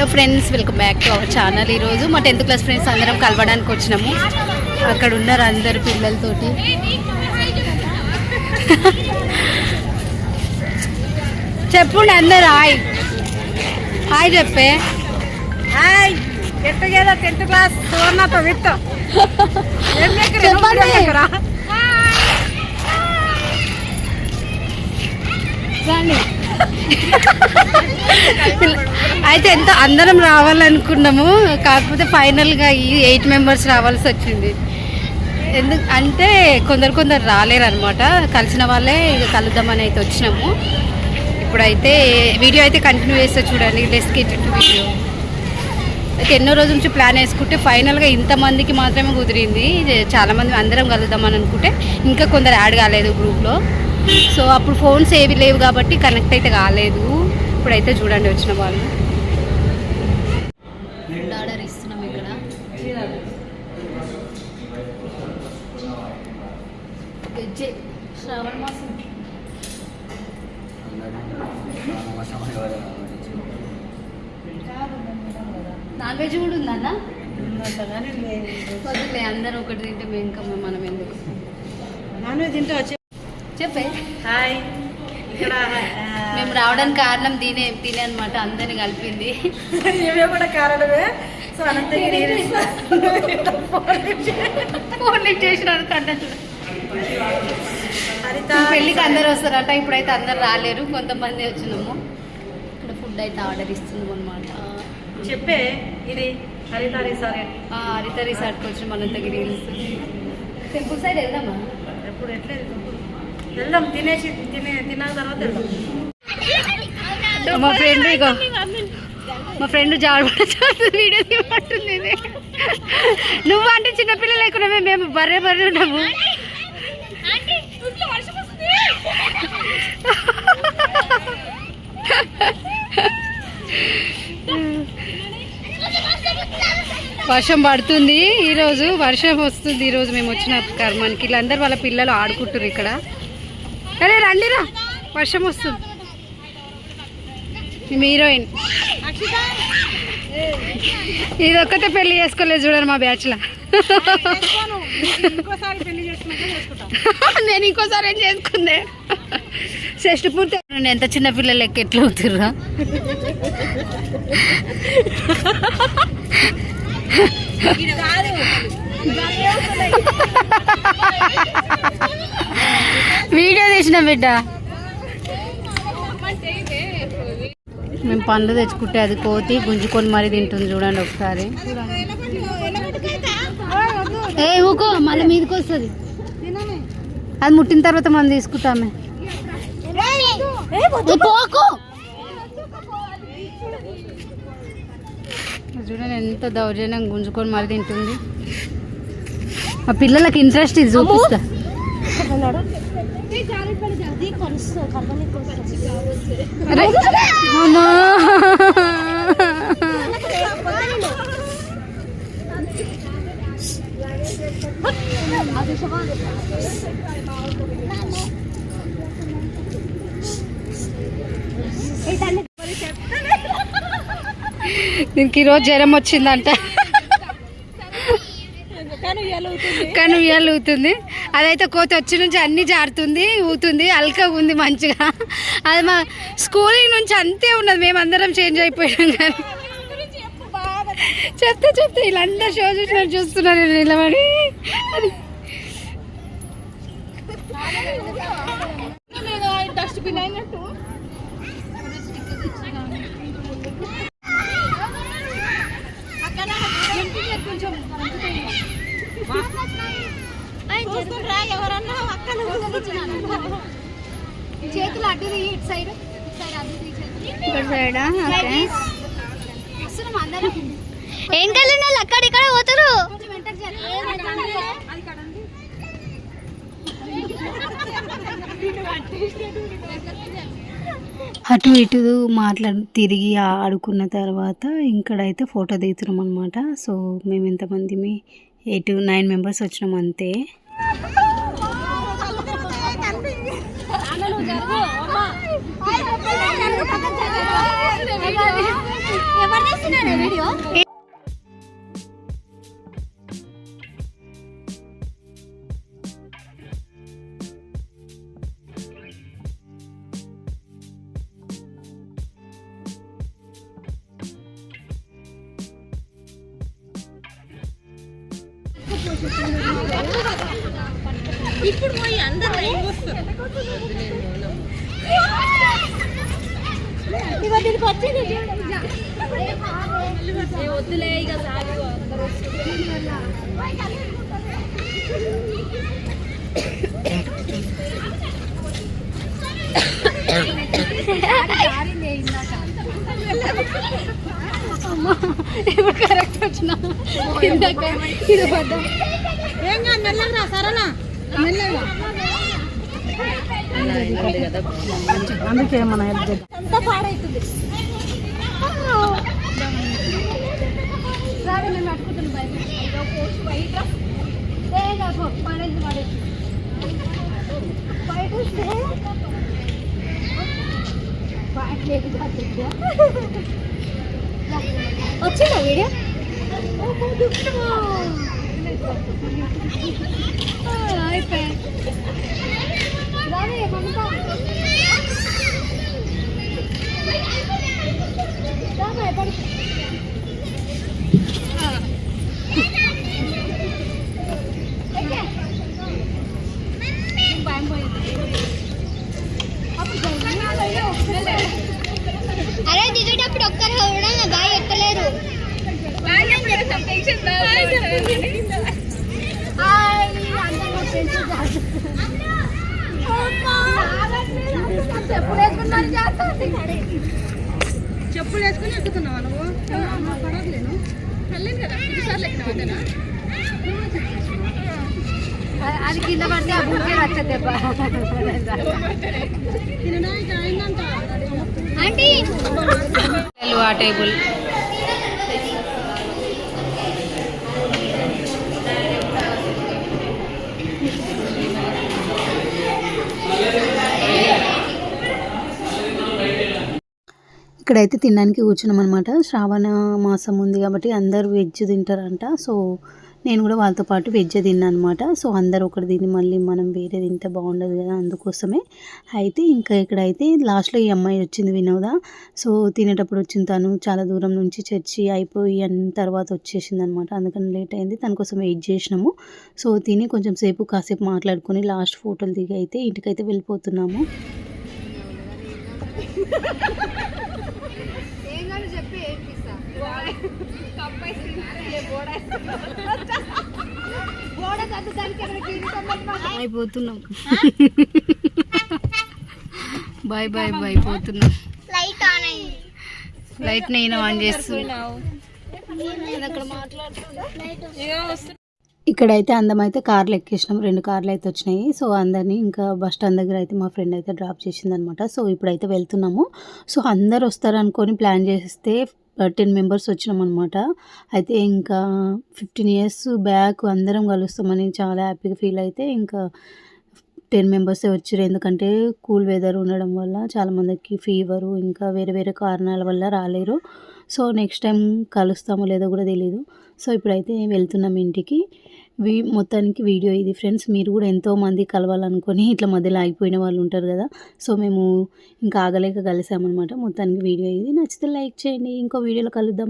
Hello friends welcome back to our channel. ఈరోజు మా tenth class friends అందరం కలవడానికి వచ్చినాము. అక్కడ ఉన్నారు అందరు పిల్లలతోటి. చెప్పుండి అందరు హాయ్. హాయ్ చెప్పే. Hi. Get together tenth class సువర్ణతో with. చెప్పండి. అయితే ఎంత అందరం రావాలనుకున్నాము కాకపోతే ఫైనల్గా ఈ ఎయిట్ మెంబర్స్ రావాల్సి వచ్చింది. ఎందుకు అంటే కొందరు కొందరు రాలేరు అనమాట కలిసిన వాళ్ళే ఇక కలుద్దామని అయితే వచ్చినాము. ఇప్పుడైతే వీడియో అయితే కంటిన్యూ చేస్తే చూడండి లెస్ గిట్ వీడియో అయితే ఎన్నో రోజుల నుంచి ప్లాన్ వేసుకుంటే ఫైనల్గా ఇంతమందికి మాత్రమే కుదిరింది. ఇది చాలామంది అందరం కలుద్దామని అనుకుంటే ఇంకా కొందరు యాడ్ కాలేదు గ్రూప్లో. సో అప్పుడు ఫోన్స్ ఏవి లేవు కాబట్టి కనెక్ట్ అయితే కాలేదు. ఇప్పుడైతే చూడండి వచ్చిన వాళ్ళు. ఫుడ్ ఆర్డర్ ఇస్తున్నాం ఇక్కడ. వెజ్ శ్రావణ మాసం. నాన్ వెజ్ కూడా ఉందన్న వద్దులే అందరూ ఒకటి తింటే మేము ఇంకా మనం ఎందుకు? నాన్ వెజ్ తింటే వచ్చి చెప్పే. హాయ్. ఇక్కడ మేము రావడానికి కారణం దీనే తినే అనమాట అందరిని కలిపింది. ఇవే కూడా కారణమే. సో అనంతగిరి ఫోన్ హరిత పెళ్ళికి అందరు వస్తారట ఇప్పుడైతే అందరు రాలేరు కొంతమంది వచ్చినాము. ఫుడ్ అయితే ఆర్డర్ ఇస్తున్నాం అనమాట చెప్పే ఇది హరిత రిసారెంట్ హరిత రిసార్ట్కి వచ్చి మనంతగిరి హిల్స్ టెంపుల్ సైడ్ వెళ్దామా? ఎప్పుడు ఎట్లా వెళ్దాం తినేసి తినే తిన్న తర్వాత వెళ్దాం. మా ఫ్రెండ్ ఇగో మా ఫ్రెండ్ జాడబడ వీడియో తీయమంటుంది. నువ్వు అంటే చిన్నపిల్ల లేకుండా మేము బర్రె బర్రె ఉన్నాము. వర్షం పడుతుంది ఈరోజు వర్షం వస్తుంది ఈరోజు మేము వచ్చిన కర్మానికి. వీళ్ళందరూ వాళ్ళ పిల్లలు ఆడుకుంటారు ఇక్కడ. అరే రండిరా వర్షం వస్తుంది. మేము హీరోయిన్. ఇది ఒక్కతే పెళ్ళి చేసుకోలేదు చూడండి మా బ్యాచ్లో. నేను ఇంకోసారి ఏం చేసుకుందే? షష్టి పూర్తి ఎంత చిన్న పిల్లలు లెక్క ఎట్లా అవుతుర్రా? వీడియో తీసిన బిడ్డ. మేము పండ్లు తెచ్చుకుంటే అది కోతి గుంజుకొని మరీ తింటుంది చూడండి ఒకసారి. ఏ ఊకో మళ్ళీ మీదకి వస్తుంది. అది ముట్టిన తర్వాత మనం తీసుకుంటామే. చూడండి ఎంత దౌర్జన్యం గుంజుకొని మరి తింటుంది. మా పిల్లలకి ఇంట్రెస్ట్ ఇది చూపిస్తా. అరే, అమ్మా. దీనికి ఈరోజు జ్వరం వచ్చిందంట. కానీ ఉయ్యాలు ఊతుంది అదైతే కోత వచ్చి నుంచి అన్నీ జారుతుంది ఊతుంది అల్కగా ఉంది మంచిగా. అది మా స్కూలింగ్ నుంచి అంతే ఉన్నది మేమందరం చేంజ్ అయిపోయాం కానీ. చెప్తే చెప్తే వీళ్ళందరూ షో చూసిన చూస్తున్నారు నిలబడి. డస్ట్బిన్ అయినట్టు ఎవరన్నా చేతులు అడ్డు ఇటు సైడ్. ఓకే. ఏం కలిగిన వాళ్ళు అక్కడిక్కడ పోతారు. అటు ఇటు మాట్లాడి తిరిగి ఆడుకున్న తర్వాత ఇక్కడైతే ఫోటో దిగుతున్నాం అనమాట సో మేము ఎంతమంది ఎయిట్ నైన్ మెంబర్స్ వచ్చినాం అంతే. ఎవరు తీస్తున్నారు వీడియో ఇప్పుడు పోయి అందరూ వద్దులే ఇక ఇప్పుడు కరెక్ట్ వచ్చిన. ఇది పడ్డా? ఏం కాదు మెల్లగా రా సరేనా అందుకే మన హెల్ప్ పాడైతుంది వచ్చిందా వీడియో అయిపోయి రావే చెప్పులు వేసుకుని ఎక్కుతున్నావా నువ్వు? అంతేనా? అది కింద పడితే ఆ బుక్కే వచ్చే దెబ్బ. తినడానికి అయిందంట ఆంటీ ఆ టేబుల్. ఇక్కడైతే తినడానికి కూర్చున్నాం అనమాట శ్రావణ మాసం ఉంది కాబట్టి అందరూ వెజ్ తింటారంట. సో నేను కూడా వాళ్ళతో పాటు వెజ్ తిన్నాను అనమాట సో అందరూ ఒకటి తిని మళ్ళీ మనం వేరే తింటే బాగుండదు కదా అందుకోసమే. అయితే ఇంకా ఇక్కడైతే లాస్ట్లో ఈ అమ్మాయి వచ్చింది వినోద. సో తినేటప్పుడు వచ్చింది తను. చాలా దూరం నుంచి చర్చి అయిపోయి తర్వాత వచ్చేసింది అనమాట అందుకని లేట్ అయింది. తన కోసం వెయిట్ చేసినాము. సో తిని కొంచెం సేపు కాసేపు మాట్లాడుకొని లాస్ట్ ఫోటోలు దిగి అయితే ఇంటికైతే వెళ్ళిపోతున్నాము. చెప్పి ఏడిపిస్తా. అయిపోతున్నాం. బాయ్ బాయ్ బాయ్ పోతున్నాం. లైట్ ఆన్ అయింది. లైట్ నేను ఆన్ చేస్తున్నా. ఇక్కడైతే అందమైతే కార్లు ఎక్కేసినాం. రెండు కార్లు అయితే వచ్చినాయి. సో అందరినీ ఇంకా బస్ స్టాండ్ దగ్గర అయితే మా ఫ్రెండ్ అయితే డ్రాప్ చేసిందనమాట సో ఇప్పుడైతే వెళ్తున్నాము. సో అందరు వస్తారనుకొని ప్లాన్ చేస్తే టెన్ మెంబర్స్ వచ్చినాం అనమాట అయితే ఇంకా ఫిఫ్టీన్ ఇయర్స్ బ్యాక్ అందరం కలుస్తామని చాలా హ్యాపీగా ఫీల్ అయితే ఇంకా టెన్ మెంబర్సే వచ్చారు ఎందుకంటే కూల్ వెదర్ ఉండడం వల్ల చాలామందికి ఫీవరు ఇంకా వేరే వేరే కారణాల వల్ల రాలేరు. సో నెక్స్ట్ టైం కలుస్తామో లేదో కూడా తెలియదు సో ఇప్పుడైతే వెళ్తున్నాం ఇంటికి. వీ మొత్తానికి వీడియో ఇది. ఫ్రెండ్స్ మీరు కూడా ఎంతో మంది కలవాలనుకొని ఇట్లా మధ్యలో ఆగిపోయిన వాళ్ళు ఉంటారు కదా. సో మేము ఇంకా ఆగలేక కలిసామన్నమాట. మొత్తానికి వీడియో ఇది. నచ్చితే లైక్ చేయండి. ఇంకో వీడియోలో కలుద్దాం.